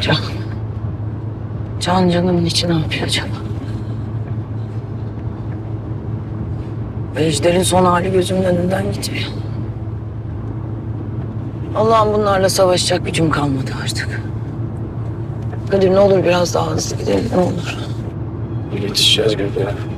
Can. Can canımın içi ne yapıyor acaba? Ejder'in son hali gözümün önünden gitmiyor. Allah'ım bunlarla savaşacak gücüm kalmadı artık. Kadir ne olur biraz daha hızlı gidelim ne olur. Yetişeceğiz Gülberen.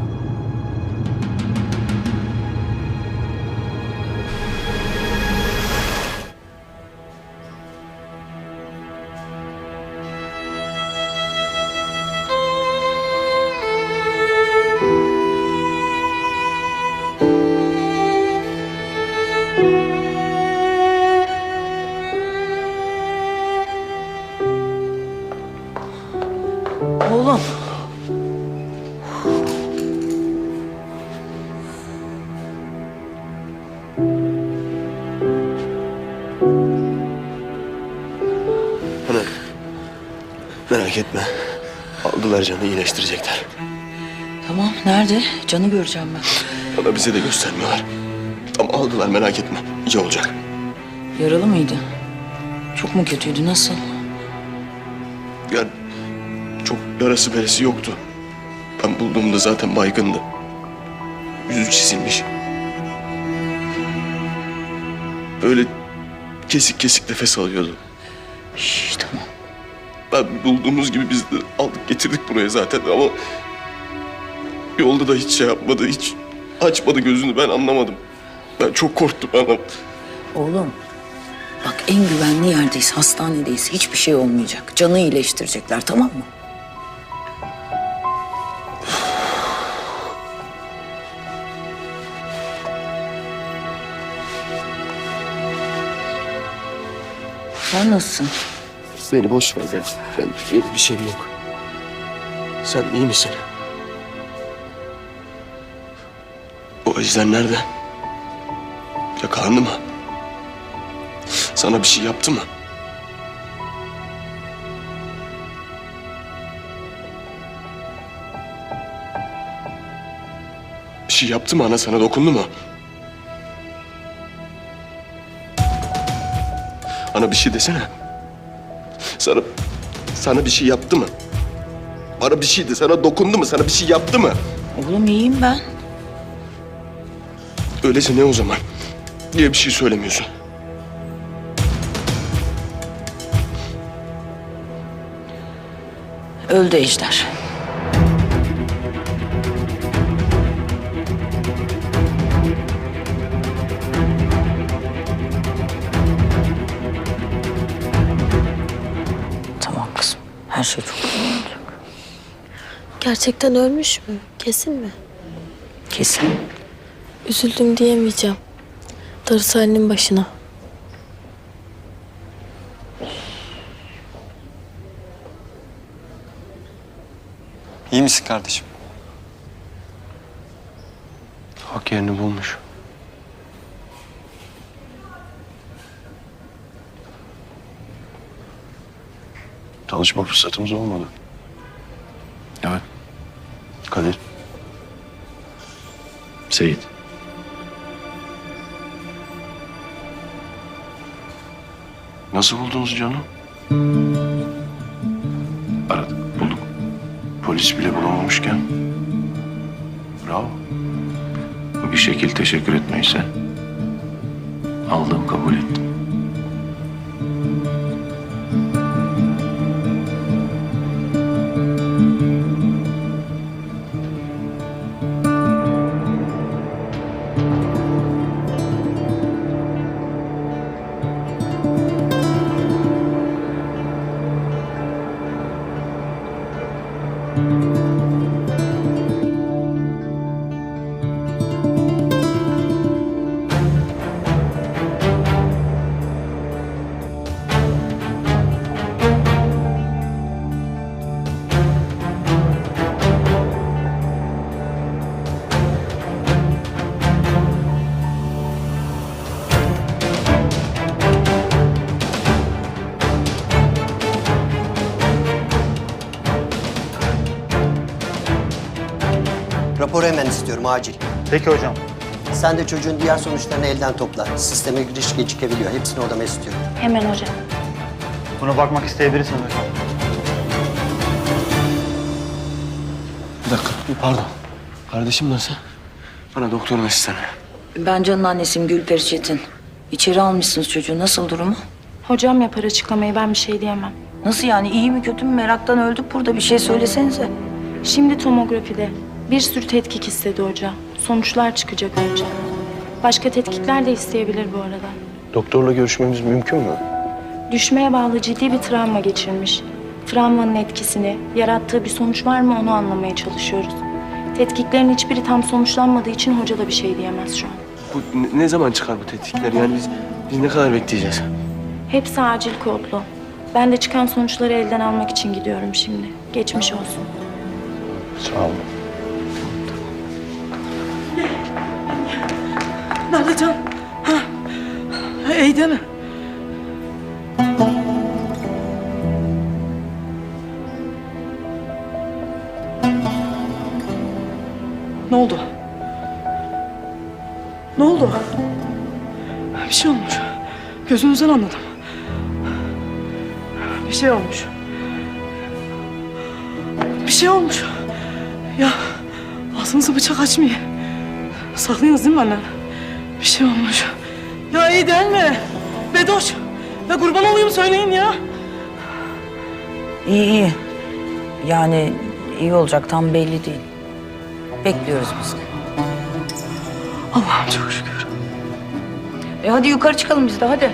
Merak etme. Aldılar canı iyileştirecekler. Tamam nerede? Can'ı göreceğim ben. Bana bize de göstermiyorlar. Ama aldılar merak etme. İyi olacak. Yaralı mıydı? Çok mu kötüydü nasıl? Yani çok yarası beresi yoktu. Ben bulduğumda zaten baygındı. Yüzü çizilmiş. Böyle kesik kesik nefes alıyordu. Şş, tamam. Ben bulduğumuz gibi biz de aldık getirdik buraya zaten ama... Yolda da hiç şey yapmadı, hiç açmadı gözünü ben anlamadım. Ben çok korktum anam. Oğlum bak en güvenli yerdeyiz, hastanedeyiz. Hiçbir şey olmayacak. Canı iyileştirecekler tamam mı? Sen nasılsın? Beni boş ver ben. Ben benim bir şeyim yok. Sen iyi misin? O ejder nerede? Yakalandı mı? Sana bir şey yaptı mı? Bir şey yaptı mı ana sana dokundu mu? Ana bir şey desene. Sana sana bir şey yaptı mı? Bana bir şey de sana dokundu mu? Sana bir şey yaptı mı? Oğlum iyiyim ben. Öyleyse ne o zaman? Niye bir şey söylemiyorsun? Öldü Ejder. Her şey çok güzel olacak. Gerçekten ölmüş mü? Kesin mi? Kesin. Üzüldüm diyemeyeceğim. Darısı Ali'nin başına. İyi misin kardeşim? Hak yerini bulmuş. Tanışma fırsatımız olmadı. Evet. Kadir. Seyit. Nasıl buldunuz canı? Aradık, bulduk. Polis bile bulamamışken. Bravo. Bu bir şekil teşekkür etmeyse. Aldığım kabul ettim. Raporu hemen istiyorum acil. Peki hocam. Sen de çocuğun diğer sonuçlarını elden topla. Sisteme giriş gecikebiliyor. Hepsini odama istiyorum. Hemen hocam. Buna bakmak isteyebilirsin hocam. Bir dakika, pardon. Kardeşim nasıl? Bana doktorun asistanı. Ben Can'ın annesiyim Gülperi Çetin. İçeri almışsınız çocuğu. Nasıl durumu? Hocam yapar açıklamayı ben bir şey diyemem. Nasıl yani? iyi mi kötü mü? Meraktan öldük burada. Bir şey söylesenize. Şimdi tomografide bir sürü tetkik istedi hoca. Sonuçlar çıkacak önce. Başka tetkikler de isteyebilir bu arada. Doktorla görüşmemiz mümkün mü? Düşmeye bağlı ciddi bir travma geçirmiş. Travmanın etkisini, yarattığı bir sonuç var mı onu anlamaya çalışıyoruz. Tetkiklerin hiçbiri tam sonuçlanmadığı için hoca da bir şey diyemez şu an. Bu ne, ne zaman çıkar bu tetkikler? Yani biz biz ne kadar bekleyeceğiz? Hepsi acil kodlu. Ben de çıkan sonuçları elden almak için gidiyorum şimdi. Geçmiş olsun. Sağ olun. Nerede Can? Ha? Ha, İyi? Ne oldu? Ne oldu? Bir şey olmuş. Gözünüzden anladım. Bir şey olmuş. Bir şey olmuş. Ya ağzınızı bıçak açmayın. Saklıyorsunuz değil mi benden? Bir şey olmuş. Ya iyi değil mi? Bedoş. Ya kurban olayım söyleyin ya. İyi iyi. Yani iyi olacak tam belli değil. Bekliyoruz biz de. Allah'ım çok şükür. E hadi yukarı çıkalım biz de hadi.